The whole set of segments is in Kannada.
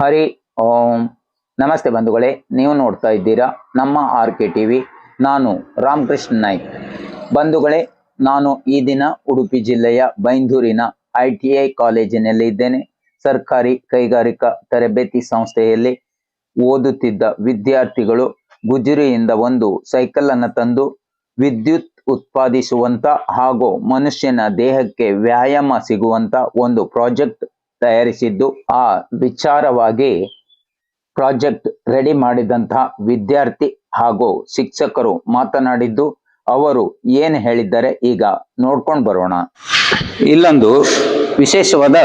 ಹರಿ ಓಂ. ನಮಸ್ತೆ ಬಂಧುಗಳೇ, ನೀವು ನೋಡ್ತಾ ಇದ್ದೀರಾ ನಮ್ಮ ಆರ್ ಕೆ ಟಿವಿ. ನಾನು ರಾಮಕೃಷ್ಣ ನಾಯ್ಕ್. ಬಂಧುಗಳೇ, ನಾನು ಈ ದಿನ ಉಡುಪಿ ಜಿಲ್ಲೆಯ ಬೈಂದೂರಿನ ಐ ಟಿ ಐ ಕಾಲೇಜಿನಲ್ಲಿ ಇದ್ದೇನೆ. ಸರ್ಕಾರಿ ಕೈಗಾರಿಕಾ ತರಬೇತಿ ಸಂಸ್ಥೆಯಲ್ಲಿ ಓದುತ್ತಿದ್ದ ವಿದ್ಯಾರ್ಥಿಗಳು ಗುಜರಿಯಿಂದ ಒಂದು ಸೈಕಲ್ ಅನ್ನು ತಂದು ವಿದ್ಯುತ್ ಉತ್ಪಾದಿಸುವಂತ ಹಾಗೂ ಮನುಷ್ಯನ ದೇಹಕ್ಕೆ ವ್ಯಾಯಾಮ ಸಿಗುವಂತ ಒಂದು ಪ್ರಾಜೆಕ್ಟ್ ತಯಾರಿಸಿದ್ದು ಆ ವಿಚಾರವಾಗಿ ಪ್ರಾಜೆಕ್ಟ್ ರೆಡಿ ಮಾಡಿದಂತಹ ವಿದ್ಯಾರ್ಥಿ ಹಾಗೂ ಶಿಕ್ಷಕರು ಮಾತನಾಡಿದ್ದು, ಅವರು ಏನು ಹೇಳಿದ್ದಾರೆ ಈಗ ನೋಡ್ಕೊಂಡು ಬರೋಣ. ಇಲ್ಲೊಂದು ವಿಶೇಷವಾದ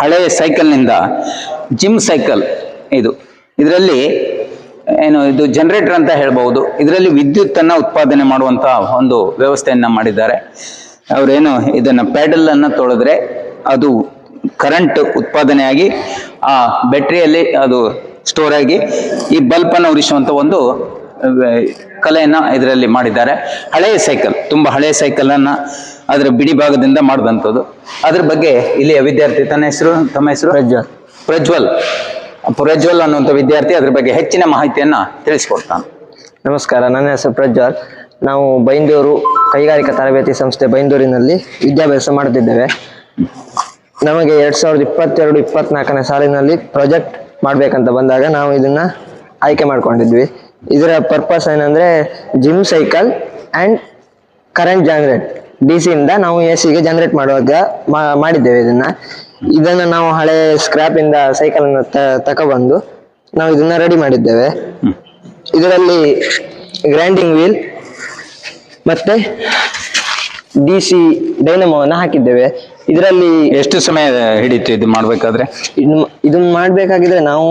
ಹಳೆಯ ಸೈಕಲ್ನಿಂದ ಜಿಮ್ ಸೈಕಲ್ ಇದು. ಇದರಲ್ಲಿ ಏನು ಇದು ಜನರೇಟರ್ ಅಂತ ಹೇಳ್ಬೋದು ಇದರಲ್ಲಿ ವಿದ್ಯುತ್ತನ್ನು ಉತ್ಪಾದನೆ ಮಾಡುವಂಥ ಒಂದು ವ್ಯವಸ್ಥೆಯನ್ನು ಮಾಡಿದ್ದಾರೆ. ಅವರೇನು ಇದನ್ನ ಪ್ಯಾಡಲ್ ಅನ್ನ ತೊಳೆದ್ರೆ ಅದು ಕರೆಂಟ್ ಉತ್ಪಾದನೆಯಾಗಿ ಆ ಬ್ಯಾಟ್ರಿಯಲ್ಲಿ ಅದು ಸ್ಟೋರ್ ಆಗಿ ಈ ಬಲ್ಪ್ ಅನ್ನು ಉರಿಸುವಂತ ಒಂದು ಕಲೆಯನ್ನು ಇದರಲ್ಲಿ ಮಾಡಿದ್ದಾರೆ. ಹಳೆಯ ಸೈಕಲ್ ತುಂಬಾ ಹಳೆಯ ಸೈಕಲ್ ಅನ್ನ ಅದರ ಬಿಡಿ ಭಾಗದಿಂದ ಮಾಡಿದಂಥದ್ದು ಅದ್ರ ಬಗ್ಗೆ ಇಲ್ಲಿಯ ವಿದ್ಯಾರ್ಥಿ ತನ್ನ ಹೆಸರು ತಮ್ಮ ಹೆಸರು? ಪ್ರಜ್ವಲ್. ಪ್ರಜ್ವಲ್. ಪ್ರಜ್ವಲ್ ಅನ್ನುವಂಥ ವಿದ್ಯಾರ್ಥಿ ಅದ್ರ ಬಗ್ಗೆ ಹೆಚ್ಚಿನ ಮಾಹಿತಿಯನ್ನ ತಿಳಿಸ್ಕೊಡ್ತಾನೆ. ನಮಸ್ಕಾರ ನನ್ನ ಹೆಸರು ಪ್ರಜ್ವಲ್. ನಾವು ಬೈಂದೂರು ಕೈಗಾರಿಕಾ ತರಬೇತಿ ಸಂಸ್ಥೆ ಬೈಂದೂರಿನಲ್ಲಿ ವಿದ್ಯಾಭ್ಯಾಸ ಮಾಡುತ್ತಿದ್ದೇವೆ. ನಮಗೆ ಎರಡ್ ಸಾವಿರದ ಇಪ್ಪತ್ತೆರಡು ಇಪ್ಪತ್ನಾಲ್ಕನೇ ಸಾಲಿನಲ್ಲಿ ಪ್ರಾಜೆಕ್ಟ್ ಮಾಡ್ಬೇಕಂತ ಬಂದಾಗ ನಾವು ಇದನ್ನ ಆಯ್ಕೆ ಮಾಡ್ಕೊಂಡಿದ್ವಿ. ಇದರ ಪರ್ಪಸ್ ಏನಂದ್ರೆ gym cycle and current generate D ಇಂದ ನಾವು ಎ ಸಿಗೆ ಜನರೇಟ್ ಮಾಡುವಾಗ ಮಾಡಿದ್ದೇವೆ ಇದನ್ನ. ಇದನ್ನ ನಾವು ಹಳೆ ಸ್ಕ್ರಾಪ್ ಇಂದ ಸೈಕಲ್ ಅನ್ನು ತ- ತಕೊಬಂದು ನಾವು ಇದನ್ನ ರೆಡಿ ಮಾಡಿದ್ದೇವೆ. ಇದರಲ್ಲಿ ಗ್ರೈಂಡಿಂಗ್ ವೀಲ್ ಮತ್ತೆ ಡಿ ಸಿ ಡೈನಮೋವನ್ನು ಹಾಕಿದ್ದೇವೆ. ಇದರಲ್ಲಿ ಎಷ್ಟು ಸಮಯ ಹಿಡಿತು ಇದು ಮಾಡ್ಬೇಕಾದ್ರೆ? ಇದು ಇದನ್ನ ಮಾಡ್ಬೇಕಾಗಿದ್ರೆ ನಾವು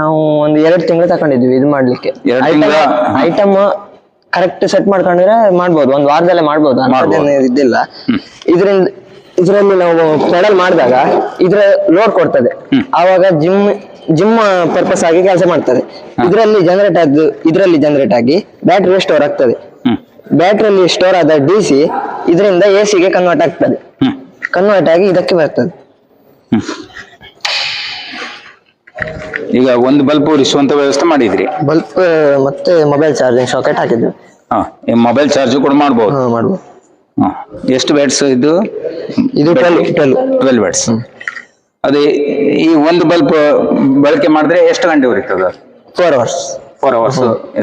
ನಾವು ಒಂದು ಎರಡು ತಿಂಗಳು ತಕೊಂಡಿದ್ವಿ ಇದು ಮಾಡ್ಲಿಕ್ಕೆ. ಎರಡ್ ತಿಂಗ್ಳ? ಐಟಮ್ ಕರೆಕ್ಟ್ ಸೆಟ್ ಮಾಡ್ಕೊಂಡ್ರೆ ಮಾಡ್ಬೋದು ಒಂದು ವಾರದಲ್ಲೇ ಮಾಡ್ಬೋದು ಇದ್ದಿಲ್ಲ ಇದಿಲ್ಲ. ಇದರಿಂದ ಇದರಲ್ಲಿ ನಾವು ಪೆಡಲ್ ಮಾಡಿದಾಗ ಇದ್ರ ಲೋಡ್ ಕೊಡ್ತದೆ. ಆವಾಗ ಜಿಮ್ ಜಿಮ್ ಪರ್ಪಸ್ ಆಗಿ ಕೆಲಸ ಮಾಡ್ತದೆ. ಇದರಲ್ಲಿ ಜನರೇಟ್ ಆದ್ದು ಇದರಲ್ಲಿ ಜನರೇಟ್ ಆಗಿ ಬ್ಯಾಟ್ರಿ ಸ್ಟೋರ್ ಆಗ್ತದೆ. ಬ್ಯಾಟ್ರಿಯಲ್ಲಿ ಸ್ಟೋರ್ ಆದ ಡಿ ಸಿ ಇದರಿಂದ ಎ ಸಿಗೆ ಕನ್ವರ್ಟ್ ಆಗ್ತದೆ. ಕನ್ವರ್ಟ್ ಆಗಿ ಇದಕ್ಕೆ ಬರ್ತದೆ. ಈಗ ಒಂದು ಬಲ್ಬ್ ಉರಿಸುವಂತ ವ್ಯವಸ್ಥೆ ಮಾಡಿದ್ರಿ. ಬಲ್ಬ್ ಮತ್ತೆ ಮೊಬೈಲ್ ಚಾರ್ಜಿಂಗ್ ಸಾಕೆಟ್ ಹಾಕಿದ್ವಿ. ಹಾ ಮೊಬೈಲ್ ಚಾರ್ಜ್ ಕೂಡ ಮಾಡ್ಬೋದು. ಹಾ ಮಾಡ್ಬೋದು. ಹಾ. ಎಷ್ಟು ಬ್ಯಾಟ್ಸ್ ಇದು? ಇದು 12 12. ಟ್ವೆಲ್ ಬ್ಯಾಟ್ಸ್ ಅದೇ ಈ ಒಂದು ಬಲ್ಬ್ ಬಳಕೆ ಮಾಡಿದ್ರೆ ಎಷ್ಟು ಗಂಟೆ ಉರಿತದ? ಫೋರ್ ಅವರ್ಸ್ ಫೋರ್ ಅವರ್ಸ್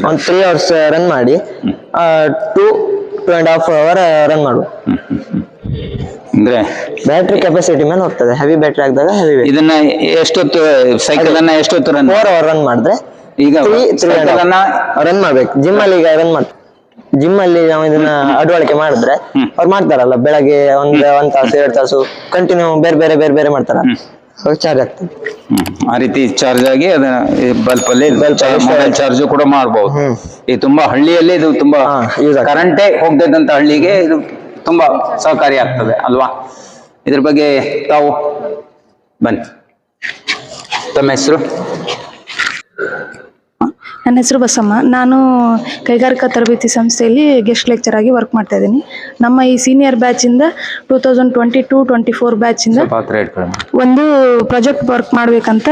ಒಂದು ತ್ರೀ ಅವರ್ಸ್ ರನ್ ಮಾಡಿ two two and half hour run ಮಾಡುವ ಅಂದ್ರೆ ಬ್ಯಾಟ್ರಿ ಕೆಪಾಸಿಟಿ ಮೇಲೆ ಹೋಗ್ತದೆ. ಹೆವಿ ಬ್ಯಾಟ್ರಿ ಆಗಿದಾಗ ಹೆವಿ ಇದನ್ನ ಎಷ್ಟೊತ್ತು ಸೈಕಲ್ ಅನ್ನ ಎಷ್ಟೊತ್ತು ರನ್ ಫೋರ್ ಅವರ್ ರನ್ ಮಾಡಿದ್ರೆ ಈಗ ರನ್ ಮಾಡ್ಬೇಕು. ಜಿಮ್ ಅಲ್ಲಿ ಈಗ ರನ್ ಮಾಡ್ತಾರೆ. ಜಿಮ್ ಅಲ್ಲಿ ನಾವು ಇದನ್ನ ಅಡವಳಿಕೆ ಮಾಡಿದ್ರೆ ಅವ್ರು ಮಾಡ್ತಾರಲ್ಲ ಬೆಳಗ್ಗೆ ಒಂದ್ ಒಂದ್ ತಾಸು ಎರಡ್ ತಾಸು ಕಂಟಿನ್ಯೂ ಬೇರೆ ಬೇರೆ ಬೇರೆ ಬೇರೆ ಮಾಡ್ತಾರ. ಚಾರ್ಜ್ ಆಗ್ತದೆ. ಆ ರೀತಿ ಚಾರ್ಜ್ ಆಗಿ ಅದನ್ನ ಬಲ್ಪ್ ಅಲ್ಲಿ ಮೊಬೈಲ್ ಚಾರ್ಜ್ ಕೂಡ ಮಾಡಬಹುದು. ಈ ತುಂಬಾ ಹಳ್ಳಿಯಲ್ಲಿ ಇದು ತುಂಬಾ ಕರೆಂಟೇ ಹೋಗ್ದಿದ್ದಂತ ಹಳ್ಳಿಗೆ ಇದು ತುಂಬಾ ಸಹಕಾರಿ ಆಗ್ತದೆ ಅಲ್ವಾ? ಇದ್ರ ಬಗ್ಗೆ ತಾವು ಬನ್ನಿ. ತಮ್ಮ ಹೆಸರು? ನನ್ನ ಹೆಸರು ಬಸಮ್ಮ. ನಾನು ಕೈಗಾರಿಕಾ ತರಬೇತಿ ಸಂಸ್ಥೆಯಲ್ಲಿ ಗೆಸ್ಟ್ ಲೆಕ್ಚರ್ ಆಗಿ ವರ್ಕ್ ಮಾಡ್ತಾ ಇದ್ದೀನಿ. ನಮ್ಮ ಈ senior ಬ್ಯಾಚಿಂದ two thousand twenty two twenty four ಬ್ಯಾಚಿಂದ ಒಂದು ಪ್ರಾಜೆಕ್ಟ್ ವರ್ಕ್ ಮಾಡಬೇಕಂತ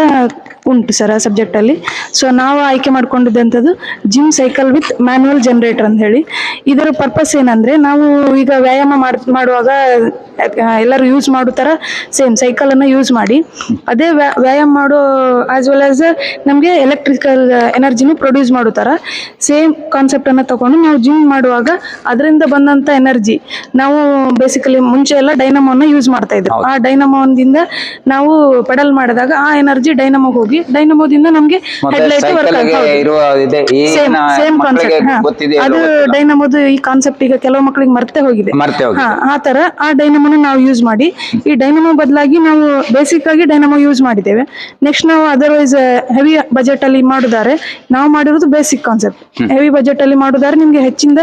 ಉಂಟು ಸರ್ ಆ ಸಬ್ಜೆಕ್ಟಲ್ಲಿ ಸೊ ನಾವು ಆಯ್ಕೆ ಮಾಡ್ಕೊಂಡಿದ್ದಂಥದ್ದು gym cycle with manual generator ಅಂತ ಹೇಳಿ. ಇದರ ಪರ್ಪಸ್ ಏನಂದರೆ ನಾವು ಈಗ ವ್ಯಾಯಾಮ ಮಾಡ್ ಮಾಡುವಾಗ ಎಲ್ಲರೂ ಯೂಸ್ ಮಾಡೋ ಥರ ಸೇಮ್ ಸೈಕಲನ್ನು ಯೂಸ್ ಮಾಡಿ. ಅದೇ ವ್ಯಾ- ವ್ಯಾಯಾಮ ಮಾಡೋ ಆಸ್ ವೆಲ್ ಆಸ್ ನಮಗೆ ಎಲೆಕ್ಟ್ರಿಕಲ್ ಎನರ್ಜಿನೂ ಪ್ರೊಡ್ಯೂಸ್ ಮಾಡೋ ಥರ ಸೇಮ್ ಕಾನ್ಸೆಪ್ಟನ್ನು ತಗೊಂಡು ನಾವು ಜಿಮ್ ಮಾಡುವಾಗ ಅದರಿಂದ ಬಂದಂಥ ಎನರ್ಜಿ ನಾವು ಬೇಸಿಕಲಿ ಮುಂಚೆ ಎಲ್ಲ ಡೈನಮೋನ ಯೂಸ್ ಮಾಡ್ತಾ ಇದ್ರು. ಆ ಡೈನಮೋದಿಂದ ನಾವು ಪೆಡಲ್ ಮಾಡಿದಾಗ ಆ ಎನರ್ಜಿ ಡೈನಮೋಗೆ ಹೋಗಿ ಡೈನಮೋದಿಂದ ನಮಗೆ headlight work same same concept ಅದು ಡೈನಮೋದು ಈ ಕಾನ್ಸೆಪ್ಟ್ ಈಗ ಕೆಲವು ಮಕ್ಕಳಿಗೆ ಮರ್ತೆ ಹೋಗಿದೆ. ಆ ತರ ಆ ಡೈನಮೋನ ನಾವು ಯೂಸ್ ಮಾಡಿ ಈ ಡೈನಮೋ ಬದಲಾಗಿ ನಾವು ಬೇಸಿಕ್ ಆಗಿ ಡೈನಮೋ ಯೂಸ್ ಮಾಡಿದ್ದೇವೆ. ನೆಕ್ಸ್ಟ್ ನಾವು ಅದರ್ವೈಸ್ ಹೆವಿ ಬಜೆಟ್ ಅಲ್ಲಿ ಮಾಡಿದ್ದಾರೆ ನಾವು ಮಾಡಿರೋದು ಬೇಸಿಕ್ ಕಾನ್ಸೆಪ್ಟ್ ಹೆವಿ ಬಜೆಟ್ ಅಲ್ಲಿ ಮಾಡೋದಾದ್ರೆ ನಿಮ್ಗೆ ಹೆಚ್ಚಿಂದ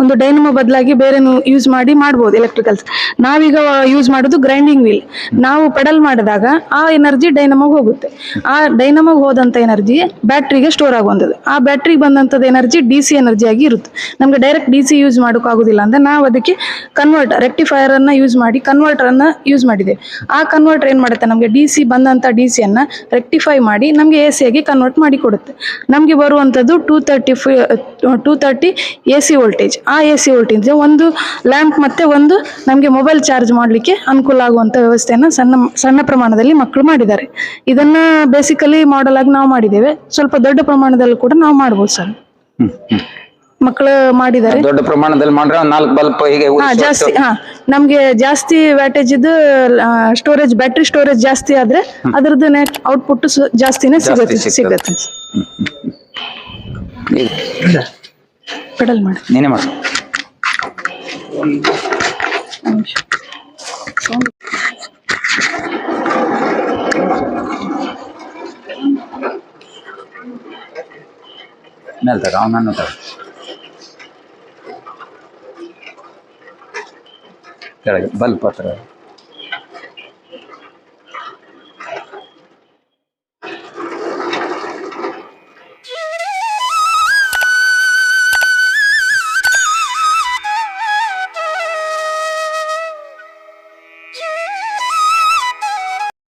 ಒಂದು ಡೈನಮೋ ಬದಲಾಗಿ ಬೇರೆ ಯೂಸ್ ಮಾಡಿ ಮಾಡ್ಬೋದು ಎಲೆಕ್ಟ್ರಿಕಲ್ಸ್ ನಾವೀಗ ಯೂಸ್ ಮಾಡೋದು ಗ್ರೈಂಡಿಂಗ್ ವೀಲ್ ನಾವು ಪೆಡಲ್ ಮಾಡಿದಾಗ ಆ ಎನರ್ಜಿ ಡೈನಮೋಗೆ ಹೋಗುತ್ತೆ. ಆ ಡೈನಮೋಗೆ ಹೋದಂಥ ಎನರ್ಜಿ ಬ್ಯಾಟ್ರಿಗೆ ಸ್ಟೋರ್ ಆಗುವಂಥದ್ದು. ಆ ಬ್ಯಾಟ್ರಿಗೆ ಬಂದಂಥದ್ದು ಎನರ್ಜಿ ಡಿ ಸಿ ಎನರ್ಜಿ ಆಗಿ ಇರುತ್ತೆ. ನಮಗೆ ಡೈರೆಕ್ಟ್ ಡಿ ಸಿ ಯೂಸ್ ಮಾಡೋಕ್ಕಾಗೋದಿಲ್ಲ ಅಂದ್ರೆ ನಾವು ಅದಕ್ಕೆ ಕನ್ವರ್ಟರ್ ರೆಕ್ಟಿಫೈಯರ್ ಅನ್ನ ಯೂಸ್ ಮಾಡಿ ಕನ್ವರ್ಟರ್ ಅನ್ನ ಯೂಸ್ ಮಾಡಿದೆ ಆ ಕನ್ವರ್ಟರ್ ಏನು ಮಾಡುತ್ತೆ? ನಮಗೆ ಡಿ ಸಿ ಬಂದಂಥ ಡಿ ಸಿಯನ್ನು ರೆಕ್ಟಿಫೈ ಮಾಡಿ ನಮಗೆ ಎ ಸಿಯಾಗಿ ಕನ್ವರ್ಟ್ ಮಾಡಿ ಕೊಡುತ್ತೆ. ನಮಗೆ ಬರುವಂಥದ್ದು two thirty five two thirty A C voltage ಆ ಎ ಸಿ ವೋಲ್ಟೇಜ್ ಒಂದು ಲ್ಯಾಂಪ್ ಮತ್ತೆ ಒಂದು ನಮಗೆ ಮೊಬೈಲ್ ಚಾರ್ಜ್ ಮಾಡಲಿಕ್ಕೆ ಅನುಕೂಲ ಆಗುವಂಥ ವ್ಯವಸ್ಥೆಯನ್ನು ಸಣ್ಣ ಸಣ್ಣ ಪ್ರಮಾಣದಲ್ಲಿ ಮಕ್ಕಳು ಮಾಡಿದ್ದಾರೆ. ಇದನ್ನ ಬೇಸಿಕಲಿ ಮಾಡಲ್ ಆಗಿ ನಾವು ಮಾಡಿದ್ದೇವೆ. ಸ್ವಲ್ಪ ದೊಡ್ಡ ಪ್ರಮಾಣದಲ್ಲಿ ಕೂಡ ನಾವು ಮಾಡ್ಬೋದು ಸರ್. ಮಕ್ಕಳು ಮಾಡಿದ್ದಾರೆ. ದೊಡ್ಡ ಪ್ರಮಾಣದಲ್ಲಿ ಮಾಡ್ರೆ ನಾಲ್ಕು ಬಲ್ಪ್ ಹೀಗೆ ಜಾಸ್ತಿ ಹಾ ನಮ್ಗೆ ಜಾಸ್ತಿ ವ್ಯಾಟೇಜ್ ಇದ್ದು ಸ್ಟೋರೇಜ್ ಬ್ಯಾಟ್ರಿ ಸ್ಟೋರೇಜ್ ಜಾಸ್ತಿ ಆದ್ರೆ ಅದರದ್ದು ನೆಟ್ ಔಟ್ಪುಟ್ ಜಾಸ್ತಿನೇ ಸಿಗುತ್ತೆ. ಸಿಗುತ್ತೆ ಪೆಡಲ್ ಮಾಡಿ. ನೀನೇ ಮಾಡು. ಮೇಲೆ ಅವನನ್ನು ತಗ. ಕೆಳಗೆ ಬಲ್ಪ್ ಹತ್ರ.